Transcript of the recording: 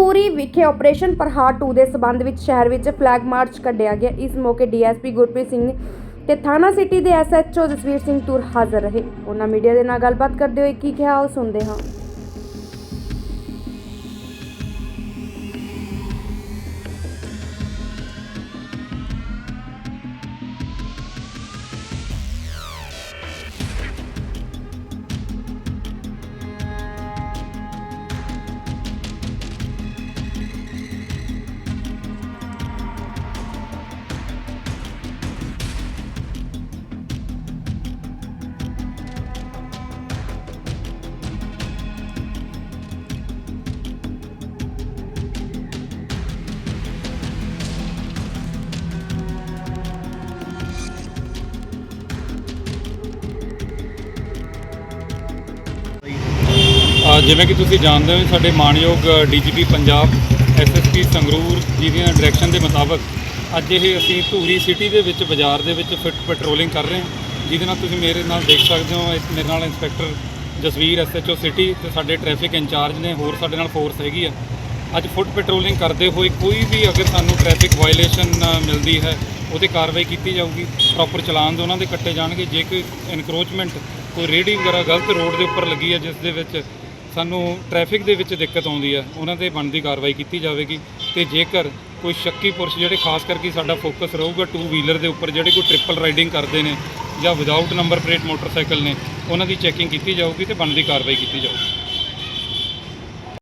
ਧੂਰੀ ਵਿਖੇ ਆਪਰੇਸ਼ਨ ਪ੍ਰਹਾਰ 2 ਦੇ ਸਬੰਧ ਵਿੱਚ ਸ਼ਹਿਰ ਵਿੱਚ ਫਲੈਗ ਮਾਰਚ ਕੱਢਿਆ ਗਿਆ। ਇਸ ਮੌਕੇ ਡੀਐਸਪੀ ਗੁਰਪ੍ਰੀਤ ਸਿੰਘ ਤੇ ਥਾਣਾ ਸਿਟੀ ਦੇ ਐਸਐਚਓ ਜਸਵੀਰ ਸਿੰਘ ਤੂਰ ਹਾਜ਼ਰ ਰਹੇ। ਉਹਨਾਂ ਮੀਡੀਆ ਦੇ ਨਾਲ ਗੱਲਬਾਤ ਕਰਦੇ ਹੋਏ ਕੀ ਕਿਹਾ, ਉਹ ਸੁਣਦੇ ਹਾਂ। ਜਿਵੇਂ ਕਿ ਤੁਸੀਂ ਜਾਣਦੇ ਹੋ, ਸਾਡੇ ਮਾਨਯੋਗ ਡੀਜੀਪੀ ਪੰਜਾਬ ਐਸਐਸਪੀ ਸੰਗਰੂਰ ਜੀ ਦੀਆਂ ਡਾਇਰੈਕਸ਼ਨ ਦੇ ਮੁਤਾਬਕ ਅੱਜ ਇਹ ਅਸੀਂ ਧੂਰੀ ਸਿਟੀ ਦੇ ਵਿੱਚ, ਬਾਜ਼ਾਰ ਦੇ ਵਿੱਚ ਫਿਟ ਪੈਟਰੋਲਿੰਗ ਕਰ ਰਹੇ ਹਾਂ। ਜਿਹਦੇ ਨਾਲ ਤੁਸੀਂ ਮੇਰੇ ਨਾਲ ਦੇਖ ਸਕਦੇ ਹੋ, ਇਸ ਮੇਰੇ ਨਾਲ ਇੰਸਪੈਕਟਰ ਜਸਵੀਰ ਐਸਐਚਓ ਸਿਟੀ ਤੇ ਸਾਡੇ ਟ੍ਰੈਫਿਕ ਇੰਚਾਰਜ ਨੇ, ਹੋਰ ਸਾਡੇ ਨਾਲ ਫੋਰਸ ਹੈਗੀ ਆ। ਅੱਜ ਫੁੱਟ ਪੈਟਰੋਲਿੰਗ ਕਰਦੇ ਹੋਏ ਕੋਈ ਵੀ ਅਗਰ ਸਾਨੂੰ ਟ੍ਰੈਫਿਕ ਵਾਇਲੇਸ਼ਨ ਮਿਲਦੀ ਹੈ ਉਹਤੇ ਕਾਰਵਾਈ ਕੀਤੀ ਜਾਊਗੀ। ਪ੍ਰੋਪਰ ਚਲਾਨ ਦੇ ਉਹਨਾਂ ਦੇ ਕੱਟੇ ਜਾਣਗੇ। ਜੇ ਕੋਈ ਇਨਕਰੋਚਮੈਂਟ ਕੋਈ ਰੇੜੀ ਵਗੈਰਾ ਗਲਤ ਰੋਡ ਦੇ ਉੱਪਰ ਲੱਗੀ ਹੈ, ਜਿਸ ਦੇ ਵਿੱਚ ਸਾਨੂੰ ਟ੍ਰੈਫਿਕ ਦੇ ਵਿੱਚ ਦਿੱਕਤ ਆਉਂਦੀ ਹੈ, ਉਹਨਾਂ ਤੇ ਬਣਦੀ ਕਾਰਵਾਈ ਕੀਤੀ ਜਾਵੇਗੀ ਤੇ ਜੇਕਰ ਕੋਈ ਸ਼ੱਕੀ ਪੁਰਸ਼ ਜਿਹੜੇ ਖਾਸ ਕਰਕੇ ਸਾਡਾ ਫੋਕਸ ਰਹੂਗਾ ਟੂ ਵੀਲਰ ਦੇ ਉੱਪਰ ਜਿਹੜੇ ਕੋਈ ਟ੍ਰਿਪਲ ਰਾਈਡਿੰਗ ਕਰਦੇ ਨੇ ਜਾਂ ਵਿਦਆਊਟ ਨੰਬਰ ਪਲੇਟ ਮੋਟਰਸਾਈਕਲ ਨੇ, ਉਹਨਾਂ ਦੀ ਚੈਕਿੰਗ ਕੀਤੀ ਜਾਊਗੀ ਤੇ ਬਣਦੀ ਕਾਰਵਾਈ ਕੀਤੀ ਜਾਊਗੀ।